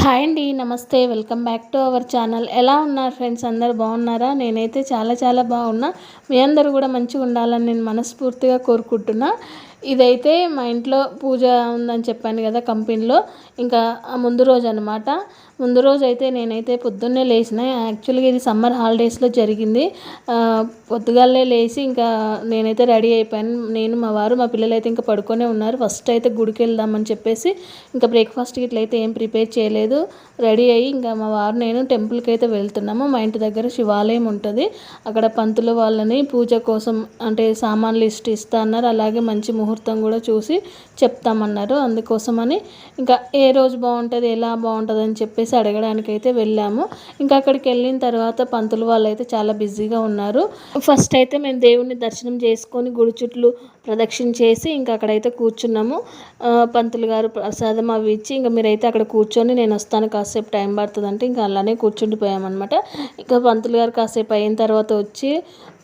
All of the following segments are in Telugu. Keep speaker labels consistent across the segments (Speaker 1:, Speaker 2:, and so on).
Speaker 1: హాయ్ అండి నమస్తే. Welcome back to our channel. ఎలా ఉన్నారు ఫ్రెండ్స్? అందరు బాగున్నారా? నేనైతే చాలా చాలా బాగున్నా. మీ అందరూ కూడా మంచిగా ఉండాలని నేను మనస్ఫూర్తిగా కోరుకుంటున్నా. ఇదైతే మా ఇంట్లో పూజ ఉందని చెప్పాను కదా కంపెనీలో. ఇంకా ముందు రోజు అనమాట ముందు రోజు అయితే నేనైతే పొద్దున్నే లేచిన. యాక్చువల్గా ఇది సమ్మర్ హాలిడేస్లో జరిగింది. పొద్దుగాలే లేచి ఇంకా నేనైతే రెడీ అయిపోయాను. నేను మా వారు మా పిల్లలు అయితే ఇంకా పడుకొనే ఉన్నారు. ఫస్ట్ అయితే గుడికి వెళ్దామని చెప్పేసి ఇంకా బ్రేక్ఫాస్ట్కి ఇట్లయితే ఏం ప్రిపేర్ చేయలేదు. రెడీ అయ్యి ఇంకా మా వారు నేను టెంపుల్కి అయితే వెళ్తున్నాము. మా ఇంటి దగ్గర శివాలయం ఉంటుంది. అక్కడ పంతులు వాళ్ళని పూజ కోసం అంటే సామాన్లు లిస్ట్ ఇస్తా అన్నారు. అలాగే మంచి ముహూర్తం కూడా చూసి చెప్తామన్నారు. అందుకోసమని ఇంకా ఏ రోజు బాగుంటుంది ఎలా బాగుంటుంది అని చెప్పేసి అడగడానికి అయితే వెళ్ళాము. ఇంకా అక్కడికి వెళ్ళిన తర్వాత పంతులు వాళ్ళు అయితే చాలా బిజీగా ఉన్నారు. ఫస్ట్ అయితే మేము దేవుణ్ణి దర్శనం చేసుకొని గుడి చుట్లు ప్రదక్షిణ చేసి ఇంకా అక్కడైతే కూర్చున్నాము. పంతులు గారు ప్రసాదం అవి ఇచ్చి ఇంకా మీరైతే అక్కడ కూర్చొని నేను వస్తాను కాసేపు టైం పడుతుంది అంటే ఇంకా అలానే కూర్చుండిపోయామన్నమాట. ఇంకా పంతులు గారు కాసేపు అయిన తర్వాత వచ్చి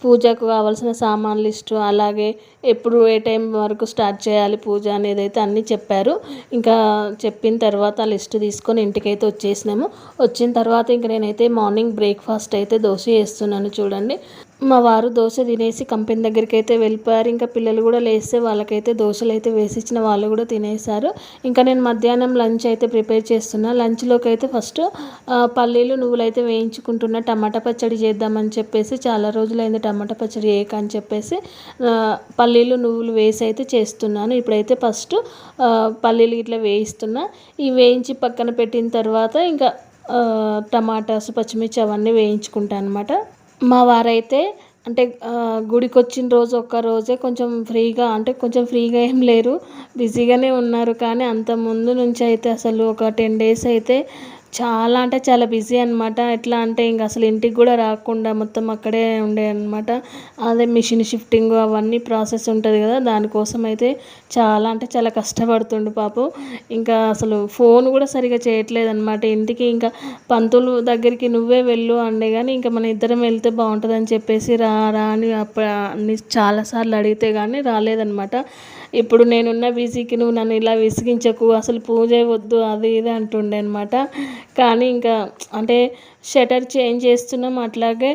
Speaker 1: పూజకు కావాల్సిన సామాన్ లిస్టు అలాగే ఎప్పుడు ఏ టైం వరకు స్టార్ట్ చేయాలి పూజ అనేది అయితే అన్నీ చెప్పారు. ఇంకా చెప్పిన తర్వాత ఆ లిస్ట్ తీసుకొని ఇంటికైతే వచ్చేసినాము. వచ్చిన తర్వాత ఇంక నేనైతే మార్నింగ్ బ్రేక్ఫాస్ట్ అయితే దోశ చేస్తున్నాను చూడండి. మా వారు దోశ తినేసి కంపెనీ దగ్గరికి అయితే వెళ్ళిపోయారు. ఇంకా పిల్లలు కూడా లేస్తే వాళ్ళకైతే దోశలు అయితే వేసి ఇచ్చిన వాళ్ళు కూడా తినేశారు. ఇంకా నేను మధ్యాహ్నం లంచ్ అయితే ప్రిపేర్ చేస్తున్నా. లంచ్లోకి అయితే ఫస్ట్ పల్లీలు నువ్వులు అయితే వేయించుకుంటున్నా. టమాటా పచ్చడి చేద్దామని చెప్పేసి చాలా రోజులైంది టమాటా పచ్చడి చేయక అని చెప్పేసి పల్లీలు నువ్వులు వేసి అయితే చేస్తున్నాను. ఇప్పుడైతే ఫస్ట్ పల్లీలు ఇట్లా వేయిస్తున్నా. ఈ వేయించి పక్కన పెట్టిన తర్వాత ఇంకా టమాటాస్ పచ్చిమిర్చి అవన్నీ వేయించుకుంటాను అనమాట మా వారైతే అంటే గుడికి వచ్చిన రోజు ఒక్క రోజే కొంచెం ఫ్రీగా అంటే కొంచెం ఫ్రీగా ఏం లేరు. బిజీగానే ఉన్నారు కానీ అంత ముందు నుంచి అయితే అసలు ఒక టెన్ డేస్ అయితే చాలా అంటే చాలా బిజీ అనమాట ఎట్లా అంటే ఇంక అసలు ఇంటికి కూడా రాకుండా మొత్తం అక్కడే ఉండే అనమాట అదే మిషన్ షిఫ్టింగ్ అవన్నీ ప్రాసెస్ ఉంటుంది కదా దానికోసం అయితే చాలా అంటే చాలా కష్టపడుతుండు పాపం. ఇంకా అసలు ఫోన్ కూడా సరిగా చేయట్లేదు అనమాట ఇంటికి ఇంకా పంతులు దగ్గరికి నువ్వే వెళ్ళు అండే కానీ ఇంకా మన ఇద్దరం వెళ్తే బాగుంటుందని చెప్పేసి రా రా అని అప్పుడు అన్ని చాలాసార్లు అడిగితే కానీ రాలేదనమాట ఇప్పుడు నేనున్న బిజీకి నువ్వు నన్ను ఇలా విసిగించకు అసలు పూజ వద్దు అది ఇది అంటుండే అనమాట కానీ ఇంకా అంటే షటర్ చేంజ్ చేస్తున్నాం అట్లాగే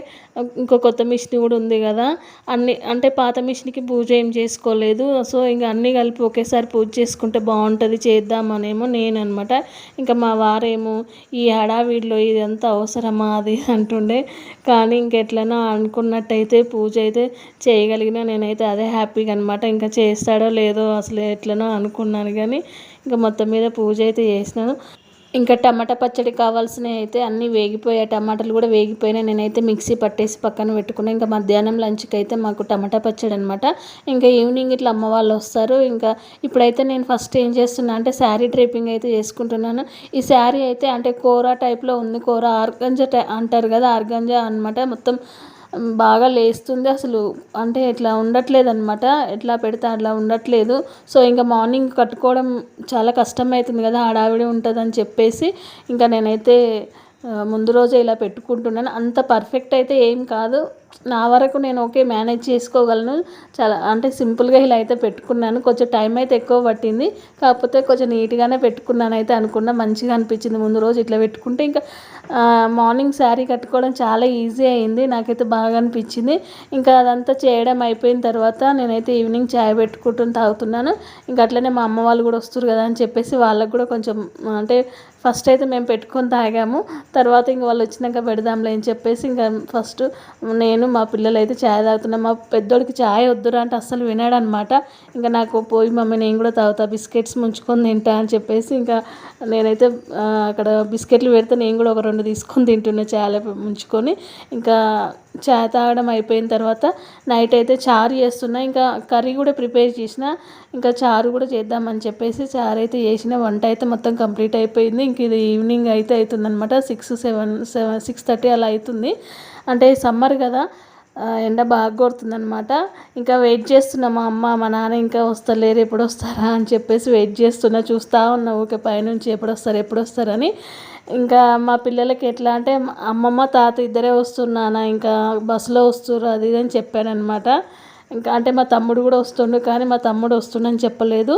Speaker 1: ఇంకో కొత్త మిషన్ కూడా ఉంది కదా. అన్ని అంటే పాత మిషన్కి పూజ ఏం చేసుకోలేదు. సో ఇంకా అన్నీ కలిపి ఒకేసారి పూజ చేసుకుంటే బాగుంటుంది చేద్దామనేమో నేను అనమాట ఇంకా మా వారేమో ఈ హడావిడిలో ఇదంతా అవసరమా అది అంటుండే. కానీ ఇంకెట్లనో అనుకున్నట్టయితే పూజ అయితే చేయగలిగినా నేనైతే అదే హ్యాపీగా అనమాట. ఇంకా చేస్తాడో లేదో అసలు ఎట్లనో అనుకున్నాను కానీ ఇంకా మొత్తం మీద పూజ అయితే చేసినాను. ఇంకా టమాటా పచ్చడి కావాల్సినవి అయితే అన్నీ వేగిపోయాయి. టమాటాలు కూడా వేగిపోయినాయి. నేనైతే మిక్సీ పట్టేసి పక్కన పెట్టుకున్నాను ఇంకా మధ్యాహ్నం లంచ్కి అయితే మాకు టమాటా పచ్చడి అనమాట ఇంకా ఈవినింగ్ ఇట్లా అమ్మ వాళ్ళు వస్తారు. ఇంకా ఇప్పుడైతే నేను ఫస్ట్ ఏం చేస్తున్నా అంటే శారీ డ్రేపింగ్ అయితే చేసుకుంటున్నాను. ఈ శారీ అయితే అంటే కూర టైప్లో ఉంది. కూర ఆర్గంజా టై అంటారు కదా ఆర్గంజా అనమాట మొత్తం బాగా లేస్తుంది అసలు. అంటే ఇట్లా ఉండట్లేదు అనమాట ఎట్లా పెడితే అట్లా ఉండట్లేదు. సో ఇంకా మార్నింగ్ కట్టుకోవడం చాలా కష్టం అవుతుంది కదా హడావిడి ఉంటుందని చెప్పేసి. ఇంకా నేనైతే ముందు రోజే ఇలా పెట్టుకుంటున్నాను. అంత పర్ఫెక్ట్ అయితే ఏం కాదు. నా వరకు నేను ఓకే మేనేజ్ చేసుకోగలను. చాలా అంటే సింపుల్గా ఇలా అయితే పెట్టుకున్నాను. కొంచెం టైం అయితే ఎక్కువ పట్టింది. కాకపోతే కొంచెం నీట్గానే పెట్టుకున్నాను అయితే అనుకున్నా. మంచిగా అనిపించింది. ముందు రోజు ఇట్లా పెట్టుకుంటే ఇంకా మార్నింగ్ శారీ కట్టుకోవడం చాలా ఈజీ అయింది. నాకైతే బాగా అనిపించింది. ఇంకా అదంతా చేయడం అయిపోయిన తర్వాత నేనైతే ఈవినింగ్ చాయ్ పెట్టుకుంటూ తాగుతున్నాను. ఇంకా అట్లనే మా అమ్మ వాళ్ళు కూడా వస్తారు కదా అని చెప్పేసి వాళ్ళకు కూడా కొంచెం అంటే ఫస్ట్ అయితే మేము పెట్టుకొని తాగాము. తర్వాత ఇంక వాళ్ళు వచ్చినాక పెడదాంలే అని చెప్పేసి ఇంకా ఫస్ట్ నేను మా పిల్లలు అయితే ఛాయ్ తాగుతున్నాం. మా పెద్దోడికి ఛాయ్ వద్దురా అంటే అస్సలు వినాడనమాట. ఇంకా నాకు పోయి మమ్మీ నేను కూడా తాగుతా బిస్కెట్స్ ముంచుకొని తింటా అని చెప్పేసి ఇంకా నేనైతే అక్కడ బిస్కెట్లు పెడితే నేను కూడా ఒక రెండు తీసుకొని తింటున్నా చాయ్ ముంచుకొని. ఇంకా చాయ్ తాగడం అయిపోయిన తర్వాత నైట్ అయితే చారు చేస్తున్నా. ఇంకా కర్రీ కూడా ప్రిపేర్ చేసిన. ఇంకా చారు కూడా చేద్దామని చెప్పేసి చారు అయితే చేసిన. వంట అయితే మొత్తం కంప్లీట్ అయిపోయింది. ఇంక ఇది ఈవినింగ్ అయితే అవుతుందనమాట six seven seven six thirty అలా అవుతుంది. అంటే సమ్మర్ కదా. ఎండ బాగా కొడుతుందనమాట ఇంకా వెయిట్ చేస్తున్నా మా అమ్మ మా నాన్న ఇంకా వస్తలేరు ఎప్పుడు వస్తారా అని చెప్పేసి వెయిట్ చేస్తున్నా. చూస్తూ ఉన్నా ఊకే పైనుంచి ఎప్పుడు వస్తారు ఎప్పుడు వస్తారని ఇంకా మా పిల్లలకి ఎట్లా అంటే అమ్మమ్మ తాత ఇద్దరే వస్తున్నానా ఇంకా బస్సులో వస్తుర్రు అది ఇది అని చెప్పానమాట ఇంకా అంటే మా తమ్ముడు కూడా వస్తుండు కానీ మా తమ్ముడు వస్తుండని చెప్పలేదు.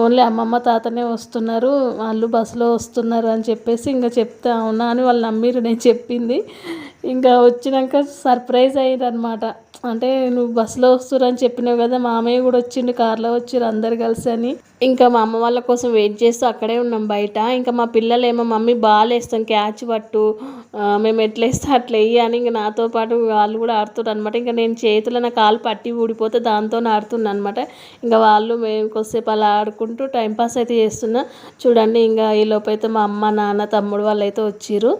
Speaker 1: ఓన్లీ అమ్మమ్మ తాతనే వస్తున్నారు వాళ్ళు బస్సులో వస్తున్నారు అని చెప్పేసి ఇంకా చెప్తా ఉన్నా అని వాళ్ళు నమ్మిరు నేను చెప్పింది. ఇంకా వచ్చినాక సర్ప్రైజ్ అయ్యారు అనమాట అంటే నువ్వు బస్సులో వస్తురని చెప్పినావు కదా మామయ్య కూడా వచ్చిండు కార్లో వచ్చిర్రు అందరు కలిసి అని. ఇంకా మా అమ్మ వాళ్ళ కోసం వెయిట్ చేస్తూ అక్కడే ఉన్నాం బయట. ఇంకా మా పిల్లలు ఏమో మమ్మీ బాల్ వేస్తాం క్యాచ్ పట్టు మేము ఎట్లా వేస్తే అట్లా వెయ్యి అని ఇంకా నాతో పాటు వాళ్ళు కూడా ఆడుతున్నారు అనమాట ఇంకా నేను చేతిలో నా కాలు పట్టి ఊడిపోతే దాంతో ఆడుతున్నా అనమాట ఇంకా వాళ్ళు మేము కొద్దిసేపు అలా ఆడుకుంటూ టైంపాస్ అయితే చేస్తున్నా. చూడండి ఇంకా ఈ లోపు అయితే మా అమ్మ నాన్న తమ్ముడు వాళ్ళు అయితే వచ్చిర్రు.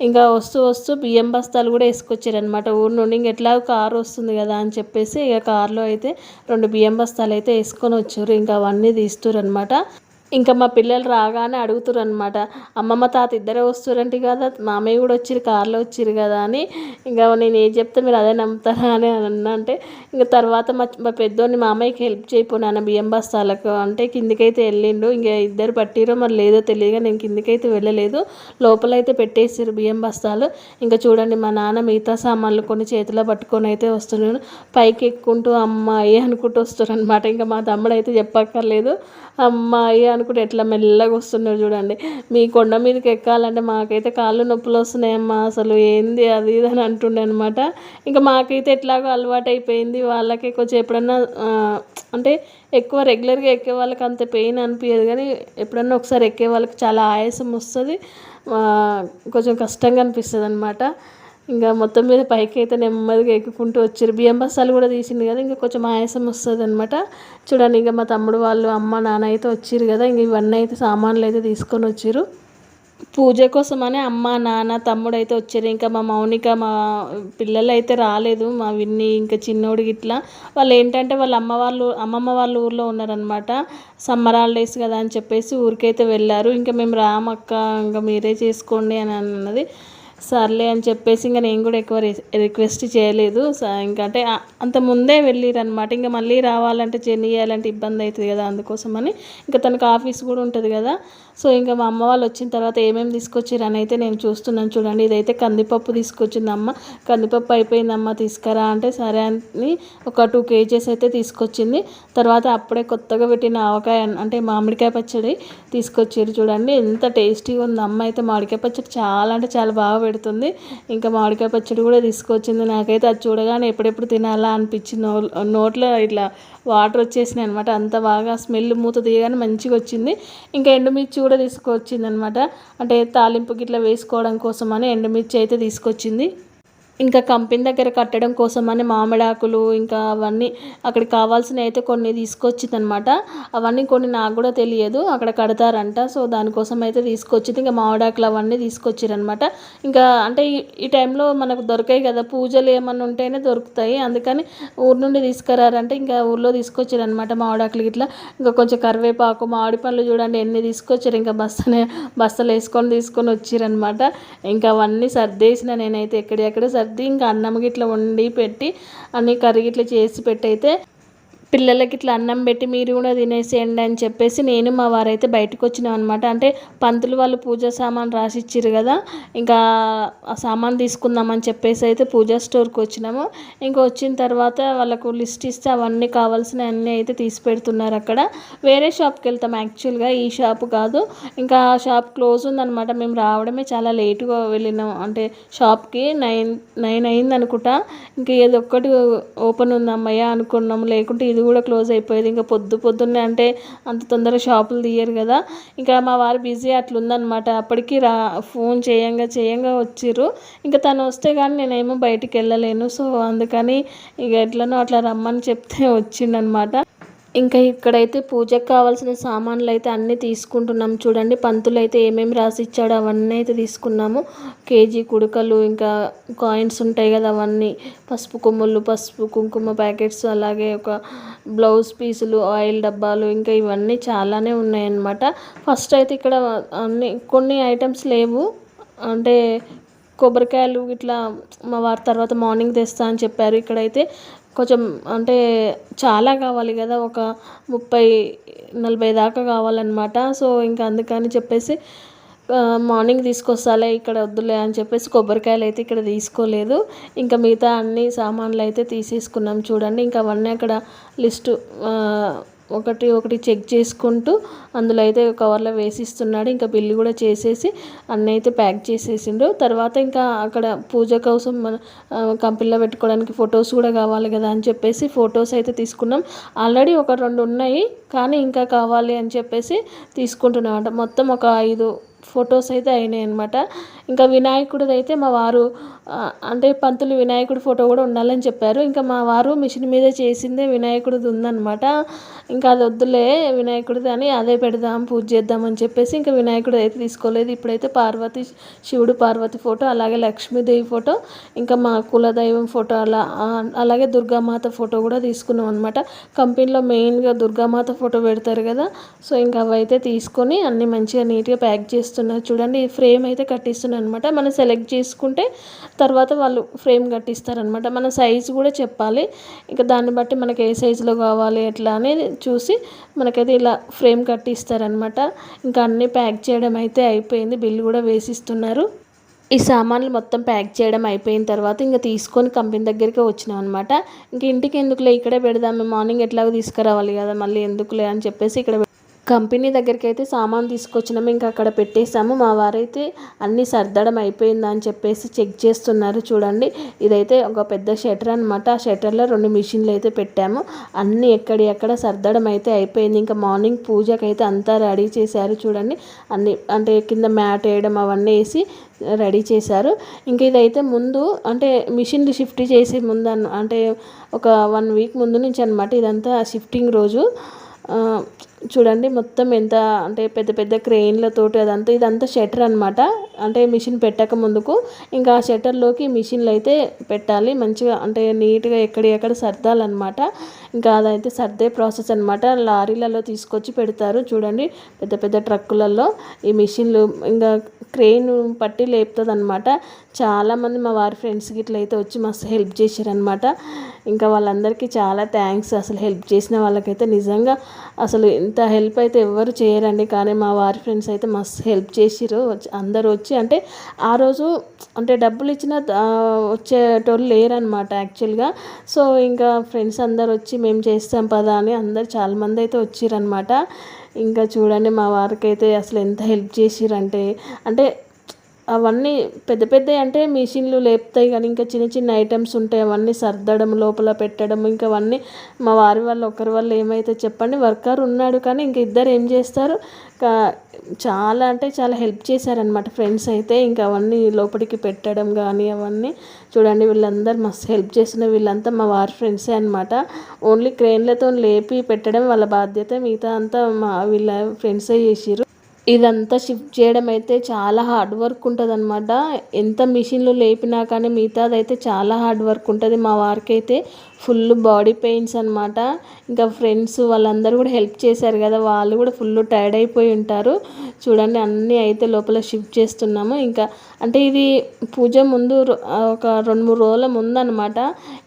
Speaker 1: ఇంకా వస్తూ వస్తూ బియ్యం బస్తాలు కూడా వేసుకొచ్చారనమాట ఊరు నుండి ఇంక ఎట్లా కారు వస్తుంది కదా అని చెప్పేసి ఇక కారులో అయితే రెండు బియ్యం బస్తాలు అయితే వేసుకొని వచ్చారు. ఇంకా అవన్నీ తీస్తురు అనమాట ఇంకా మా పిల్లలు రాగానే అడుగుతారు అనమాట అమ్మమ్మ తాత ఇద్దరే వస్తురంటే కదా మామయ్య కూడా వచ్చిరు కార్లో వచ్చిరు కదా అని. ఇంకా నేను ఏం చెప్తే మీరు అదే నమ్ముతారా అని అన్నా అంటే ఇంకా తర్వాత మా మా పెద్దోడిని మామయ్యకి హెల్ప్ చేయపోనాను బియ్యం బస్తాలకు అంటే కిందికైతే వెళ్ళిండు. ఇంకా ఇద్దరు పట్టిరో మరి లేదో తెలియక నేను కిందికైతే వెళ్ళలేదు. లోపలైతే పెట్టేసారు బియ్యం బస్తాలు. ఇంకా చూడండి మా నాన్న మిగతా సామాన్లు కొన్ని చేతిలో పట్టుకొని అయితే వస్తున్నాను పైకి ఎక్కుంటూ అమ్మాయి అనుకుంటూ వస్తారు అనమాట ఇంకా మా తమ్ముడు అయితే చెప్పక్కర్లేదు. అమ్మాయి అనుకుంటే ఎట్లా మెల్లగా వస్తున్నారు చూడండి. మీ కొండ మీదకి ఎక్కాలంటే మాకైతే కాళ్ళు నొప్పులు వస్తున్నాయమ్మా అసలు ఏంది అది ఇది అని అంటుండే అనమాట ఇంకా మాకైతే ఎట్లాగో అలవాటు అయిపోయింది వాళ్ళకి కొంచెం ఎప్పుడన్నా అంటే ఎక్కువ రెగ్యులర్గా ఎక్కే వాళ్ళకి అంత పెయిన్ అనిపించదు కానీ ఎప్పుడన్నా ఒకసారి ఎక్కే వాళ్ళకి చాలా ఆయాసం వస్తుంది. కొంచెం కష్టంగా అనిపిస్తుంది అనమాట ఇంకా మొత్తం మీద పైకి అయితే నెమ్మదిగా ఎక్కుకుంటూ వచ్చారు. బియ్యం బస్తాలు కూడా తీసింది కదా ఇంకా కొంచెం ఆయాసం వస్తుంది అనమాట చూడండి ఇంకా మా తమ్ముడు వాళ్ళు అమ్మ నాన్న అయితే వచ్చారు కదా ఇంక ఇవన్నీ అయితే సామాన్లు అయితే తీసుకొని వచ్చారు. పూజ కోసమని అమ్మ నాన్న తమ్ముడు అయితే వచ్చారు. ఇంకా మా మౌనిక మా పిల్లలు అయితే రాలేదు మా విన్ని ఇంకా చిన్నోడు ఇట్లా వాళ్ళు ఏంటంటే వాళ్ళ అమ్మ వాళ్ళు అమ్మమ్మ వాళ్ళ ఊర్లో ఉన్నారనమాట సమ్మర్ హాలిడేస్ కదా అని చెప్పేసి ఊరికైతే వెళ్ళారు. ఇంకా మేము రామక్క ఇంకా మీరే చేసుకోండి అని అన్నది. సర్లే అని చెప్పేసి ఇంకా నేను కూడా ఎక్కువ రి- రిక్వెస్ట్ చేయలేదు. స- ఇంకా అంటే అంత ముందే వెళ్ళిరనమాట ఇంకా మళ్ళీ రావాలంటే జర్నీ చేయాలంటే ఇబ్బంది అవుతుంది కదా అందుకోసమని. ఇంకా తనకు ఆఫీస్ కూడా ఉంటుంది కదా. సో ఇంకా మా అమ్మ వాళ్ళు వచ్చిన తర్వాత ఏమేమి తీసుకొచ్చారు అని అయితే నేను చూస్తున్నాను చూడండి. ఇదైతే కందిపప్పు తీసుకొచ్చింది అమ్మ కందిపప్పు అయిపోయిందమ్మ తీసుకురా అంటే సరే అని ఒక టూ కేజీస్ అయితే తీసుకొచ్చింది. తర్వాత అప్పుడే కొత్తగా పెట్టిన ఆవకాయ అంటే మామిడికాయ పచ్చడి తీసుకొచ్చారు చూడండి. ఎంత టేస్టీగా ఉంది. అమ్మ అయితే మామిడికాయ పచ్చడి చాలా అంటే చాలా బాగా పెడుతుంది. ఇంకా మామిడికాయ పచ్చడి కూడా తీసుకొచ్చింది. నాకైతే అది చూడగానే ఎప్పుడెప్పుడు తినాలా అనిపించింది. నో- నోట్లో ఇట్లా వాటర్ వచ్చేసినాయి అనమాట అంత బాగా స్మెల్ మూత తీయగానే మంచిగా వచ్చింది. ఇంకా ఎండుమిర్చి కూడా తీసుకొచ్చింది అనమాట అంటే తాలింపుకి ఇట్లా వేసుకోవడం కోసం అని ఎండుమిర్చి అయితే తీసుకొచ్చింది. ఇంకా కంపెనీ దగ్గర కట్టడం కోసం అని మామిడాకులు ఇంకా అవన్నీ అక్కడికి కావాల్సినవి అయితే కొన్ని తీసుకొచ్చింది అనమాట అవన్నీ కొన్ని నాకు కూడా తెలియదు అక్కడ కడతారంట. సో దానికోసం అయితే తీసుకొచ్చింది. ఇంకా మామిడాకులు అవన్నీ తీసుకొచ్చారనమాట ఇంకా అంటే ఈ- ఈ టైంలో మనకు దొరకాయి కదా పూజలు ఏమన్నా ఉంటేనే దొరుకుతాయి. అందుకని ఊరు నుండి తీసుకురారంటే ఇంకా ఊర్లో తీసుకొచ్చారనమాట మామిడాకులు ఇట్లా ఇంకా కొంచెం కరివేపాకు మామిడి పండ్లు చూడండి ఎన్ని తీసుకొచ్చారు ఇంకా బస్తనే బస్తలు వేసుకొని తీసుకొని వచ్చారనమాట ఇంకా అవన్నీ సర్దేసిన నేనైతే ఎక్కడెక్కడ సర్ది ఇంకా అన్నం గిట్ల వండి పెట్టి అన్ని కర్రీ గిట్ల చేసి పెట్టయితే పిల్లలకి ఇట్లా అన్నం పెట్టి మీరు కూడా తినేసేయండి అని చెప్పేసి నేను మా వారైతే బయటకు వచ్చినాం అనమాట అంటే పంతులు వాళ్ళు పూజ సామాన్ రాసి ఇచ్చిర్రు కదా ఇంకా ఆ సామాన్ తీసుకుందామని చెప్పేసి అయితే పూజా స్టోర్కి వచ్చినాము. ఇంకా వచ్చిన తర్వాత వాళ్ళకు లిస్ట్ ఇస్తే అవన్నీ కావాల్సిన అన్నీ అయితే తీసి పెడుతున్నారు అక్కడ. వేరే షాప్కి వెళ్తాం యాక్చువల్గా ఈ షాప్ కాదు. ఇంకా ఆ షాప్ క్లోజ్ ఉందనమాట మేము రావడమే చాలా లేటుగా వెళ్ళినాం. అంటే షాప్కి నైన్ నైన్ అయింది అనుకుంటా ఇంకా ఏదో ఒక్కటి ఓపెన్ ఉందమ్మయ్య అనుకున్నాం. లేకుంటే ఇది కూడా క్లోజ్ అయిపోయేది. ఇంకా పొద్దు పొద్దున్నే అంటే అంత తొందరగా షాపులు తీయరు కదా. ఇంకా మా వారు బిజీ అట్లుందనమాట అప్పటికి రా ఫోన్ చేయంగా చేయంగా వచ్చిర్రు. ఇంకా తను వస్తే కానీ నేనేమో బయటికి వెళ్ళలేను. సో అందుకని ఇక ఎట్లనో అట్లా రమ్మని చెప్తే వచ్చిండనమాట ఇంకా ఇక్కడైతే పూజకు కావాల్సిన సామాన్లు అయితే అన్నీ తీసుకుంటున్నాం. చూడండి పంతులు అయితే ఏమేమి రాసి ఇచ్చాడో అవన్నీ అయితే తీసుకున్నాము. కేజీ కుడకలు ఇంకా కాయిన్స్ ఉంటాయి కదా అవన్నీ. పసుపు కొమ్ములు పసుపు కుంకుమ ప్యాకెట్స్ అలాగే ఒక బ్లౌజ్ పీసులు ఆయిల్ డబ్బాలు ఇంకా ఇవన్నీ చాలానే ఉన్నాయన్నమాట. ఫస్ట్ అయితే ఇక్కడ అన్ని కొన్ని ఐటమ్స్ లేవు. అంటే కొబ్బరికాయలు ఇట్లా మా వారి తర్వాత మార్నింగ్ తెస్తా అని చెప్పారు. ఇక్కడైతే కొంచెం అంటే చాలా కావాలి కదా ఒక ముప్పై నలభై దాకా కావాలన్నమాట. సో ఇంకా అందుకని చెప్పేసి మార్నింగ్ తీసుకొస్తాలే ఇక్కడ వద్దులే అని చెప్పేసి కొబ్బరికాయలు అయితే ఇక్కడ తీసుకోలేదు. ఇంకా మిగతా అన్ని సామాన్లు అయితే తీసేసుకున్నాం చూడండి. ఇంకా అవన్నీ అక్కడ లిస్టు ఒకటి ఒకటి చెక్ చేసుకుంటూ అందులో అయితే కవర్లో వేసిస్తున్నాడు. ఇంకా బిల్లు కూడా చేసేసి అన్నీ అయితే ప్యాక్ చేసేసిండు. తర్వాత ఇంకా అక్కడ పూజ కోసం మన కంపెనీలో పెట్టుకోవడానికి ఫొటోస్ కూడా కావాలి కదా అని చెప్పేసి ఫొటోస్ అయితే తీసుకున్నాం. ఆల్రెడీ ఒక రెండు ఉన్నాయి కానీ ఇంకా కావాలి అని చెప్పేసి తీసుకుంటున్నాం. మొత్తం ఒక ఐదు ఫొటోస్ అయితే అయినాయి అనమాట ఇంకా వినాయకుడిది అయితే మా వారు అంటే పంతులు వినాయకుడి ఫోటో కూడా ఉండాలని చెప్పారు. ఇంకా మా వారు మిషన్ మీద చేసిందే వినాయకుడిది ఉందన్నమాట ఇంకా అది వద్దులే వినాయకుడిది అని అదే పెడదాం పూజ చేద్దాం అని చెప్పేసి ఇంకా వినాయకుడు అయితే తీసుకోలేదు. ఇప్పుడైతే పార్వతి శివుడు పార్వతి ఫోటో అలాగే లక్ష్మీదేవి ఫోటో ఇంకా మా కులదైవం ఫోటో అలా అలాగే దుర్గామాత ఫోటో కూడా తీసుకున్నాం అనమాట కంపెనీలో మెయిన్గా దుర్గామాత ఫోటో పెడతారు కదా సో ఇంకా అవైతే తీసుకొని అన్ని మంచిగా నీట్గా ప్యాక్ చేస్తున్నారు. చూడండి ఫ్రేమ్ అయితే కట్టిస్తున్నారు. అనమాట మనం సెలెక్ట్ చేసుకుంటే తర్వాత వాళ్ళు ఫ్రేమ్ కట్టిస్తారనమాట మన సైజు కూడా చెప్పాలి. ఇంకా దాన్ని బట్టి మనకి ఏ సైజులో కావాలి ఎట్లా అనేది చూసి మనకైతే ఇలా ఫ్రేమ్ కట్టిస్తారనమాట ఇంకా అన్నీ ప్యాక్ చేయడం అయితే అయిపోయింది. బిల్లు కూడా వేసిస్తున్నారు. ఈ సామాన్లు మొత్తం ప్యాక్ చేయడం అయిపోయిన తర్వాత ఇంకా తీసుకొని కంపెనీ దగ్గరికి వచ్చినాం అనమాట ఇంక ఇంటికి ఎందుకులే? ఇక్కడే పెడదాం. మార్నింగ్ ఎట్లాగో తీసుకురావాలి కదా. మళ్ళీ ఎందుకులే అని చెప్పేసి ఇక్కడ కంపెనీ దగ్గరికి అయితే సామాన్ తీసుకొచ్చినాము ఇంకా అక్కడ పెట్టేసాము మా వారైతే అన్నీ సర్దడం అయిపోయిందా అని చెప్పేసి చెక్ చేస్తున్నారు చూడండి. ఇదైతే ఒక పెద్ద షటర్ అనమాట ఆ షటర్లో రెండు మిషన్లు అయితే పెట్టాము. అన్నీ ఎక్కడి ఎక్కడ సర్దడం అయితే అయిపోయింది. ఇంకా మార్నింగ్ పూజకైతే అంతా రెడీ చేశారు చూడండి. అన్ని అంటే కింద మ్యాట్ వేయడం అవన్నీ వేసి రెడీ చేశారు. ఇంకా ఇదైతే ముందు అంటే మిషన్లు షిఫ్ట్ చేసే ముందు అంటే ఒక వన్ వీక్ ముందు నుంచి అనమాట ఇదంతా షిఫ్టింగ్ రోజు. చూడండి మొత్తం ఎంత అంటే పెద్ద పెద్ద క్రెయిన్లతోటి అదంతా ఇదంతా షట్టర్ అనమాట అంటే మిషన్ పెట్టక ముందుకు ఇంకా ఆ షట్టర్లోకి మిషన్లు అయితే పెట్టాలి. మంచిగా అంటే నీట్గా ఎక్కడ ఎక్కడ సర్దాలన్నమాట. ఇంకా అదైతే సర్దే ప్రాసెస్ అనమాట లారీలలో తీసుకొచ్చి పెడతారు చూడండి పెద్ద పెద్ద ట్రక్కులలో. ఈ మిషన్లు ఇంకా క్రెయిన్ పట్టి లేపుతుంది అనమాట చాలామంది మా వారి ఫ్రెండ్స్ గిట్ల అయితే వచ్చి మస్తు హెల్ప్ చేశారనమాట ఇంకా వాళ్ళందరికీ చాలా థ్యాంక్స్. అసలు హెల్ప్ చేసిన వాళ్ళకైతే నిజంగా అసలు ఇంత హెల్ప్ అయితే ఎవ్వరు చేయరండి. కానీ మా వారి ఫ్రెండ్స్ అయితే మస్తు హెల్ప్ చేసిర్రు. వచ్చి- అందరూ వచ్చి అంటే ఆ రోజు అంటే డబ్బులు ఇచ్చిన వచ్చేటోళ్ళు లేరనమాట యాక్చువల్గా సో ఇంకా ఫ్రెండ్స్ అందరు వచ్చి మేము చేస్తాం పదా అని అందరు చాలామంది అయితే వచ్చిరనమాట ఇంకా చూడండి మా వారికి అయితే అసలు ఎంత హెల్ప్ చేసిరంటే అంటే అవన్నీ పెద్ద పెద్ద అంటే మిషన్లు లేపుతాయి కానీ ఇంకా చిన్న చిన్న ఐటమ్స్ ఉంటాయి. అవన్నీ సర్దడం లోపల పెట్టడం ఇంకా అవన్నీ మా వారి వాళ్ళు ఒకరి వల్ల ఏమైతే చెప్పండి వర్కర్ ఉన్నాడు కానీ ఇంకా ఇద్దరు ఏం చేస్తారు? కా- చాలా అంటే చాలా హెల్ప్ చేశారనమాట ఫ్రెండ్స్ అయితే. ఇంకా అవన్నీ లోపలికి పెట్టడం కానీ అవన్నీ చూడండి వీళ్ళందరూ మస్తు హెల్ప్ చేస్తున్న వీళ్ళంతా మా వారి ఫ్రెండ్సే అనమాట ఓన్లీ క్రెయిన్లతో లేపి పెట్టడం వాళ్ళ బాధ్యత. మిగతా అంతా మా వీళ్ళ ఫ్రెండ్సే చేసిర్రు. ఇదంతా షిఫ్ట్ చేయడం అయితే చాలా హార్డ్ వర్క్ ఉంటుంది అనమాట ఎంత మిషన్లు లేపినా కానీ మిగతాదైతే చాలా హార్డ్ వర్క్ ఉంటుంది మా వారికి అయితే ఫుల్ బాడీ పెయిన్స్ అనమాట ఇంకా ఫ్రెండ్స్ వాళ్ళందరూ కూడా హెల్ప్ చేశారు కదా వాళ్ళు కూడా ఫుల్ టైర్డ్ అయిపోయి ఉంటారు. చూడండి అన్నీ అయితే లోపల షిఫ్ట్ చేస్తున్నాము. ఇంకా అంటే ఇది పూజ ముందు ఒక రెండు మూడు రోజుల ముందు అనమాట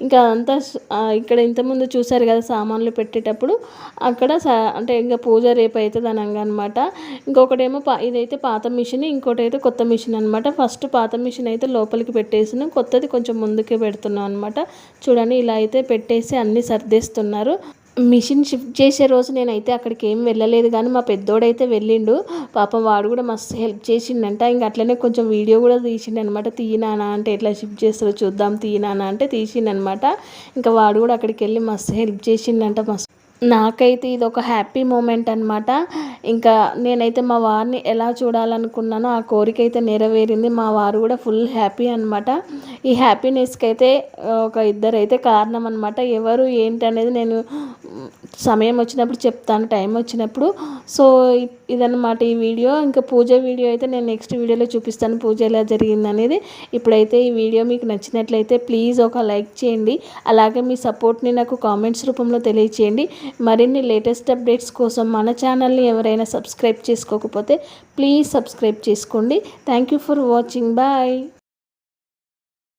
Speaker 1: ఇంకా అంతా ఇక్కడ ఇంతకుముందు చూశారు కదా సామాన్లు పెట్టేటప్పుడు. అక్కడ అంటే ఇంకా పూజ రేపు అవుతుంది అనగా అనమాట ఇంకొకటేమో పా ఇదైతే పాత మిషన్ ఇంకోటి అయితే కొత్త మిషన్ అనమాట ఫస్ట్ పాత మిషన్ అయితే లోపలికి పెట్టేసినాం. కొత్తది కొంచెం ముందుకే పెడుతున్నాం అనమాట చూడండి ఇలా అయితే పెట్టేసి అన్నీ సర్దేస్తున్నారు. మిషన్ షిఫ్ట్ చేసే రోజు నేనైతే అక్కడికి ఏం వెళ్ళలేదు కానీ మా పెద్దోడైతే వెళ్ళిండు. పాపం వాడు కూడా మస్తు హెల్ప్ చేసిండంట. ఇంక అట్లనే కొంచెం వీడియో కూడా తీసిండు అనమాట తీయనానా అంటే ఎట్లా షిఫ్ట్ చేస్తారో చూద్దాం తీయనానా అంటే తీసిండనమాట. ఇంకా వాడు కూడా అక్కడికి వెళ్ళి మస్తు హెల్ప్ చేసిండంట. మస్తు నాకైతే ఇది ఒక హ్యాపీ మూమెంట్ అనమాట ఇంకా నేనైతే మా వారిని ఎలా చూడాలనుకున్నానో ఆ కోరిక అయితే నెరవేరింది. మా వారు కూడా ఫుల్ హ్యాపీ అనమాట ఈ హ్యాపీనెస్కి అయితే ఒక ఇద్దరు అయితే కారణం అనమాట ఎవరు ఏంటి అనేది నేను సమయం వచ్చినప్పుడు చెప్తాను టైం వచ్చినప్పుడు. సో ఇదన్నమాట ఈ వీడియో. ఇంకా పూజ వీడియో అయితే నేను నెక్స్ట్ వీడియోలో చూపిస్తాను పూజ ఎలా జరిగింది అనేది ఇప్పుడైతే ఈ వీడియో మీకు నచ్చినట్లయితే ప్లీజ్ ఒక లైక్ చేయండి. అలాగే మీ సపోర్ట్ని నాకు కామెంట్స్ రూపంలో తెలియచేయండి. మరిన్ని లేటెస్ట్ అప్డేట్స్ కోసం మన ఛానల్ని ఎవరైనా సబ్స్క్రైబ్ చేసుకోకపోతే ప్లీజ్ సబ్స్క్రైబ్ చేసుకోండి. Thank you for watching. Bye.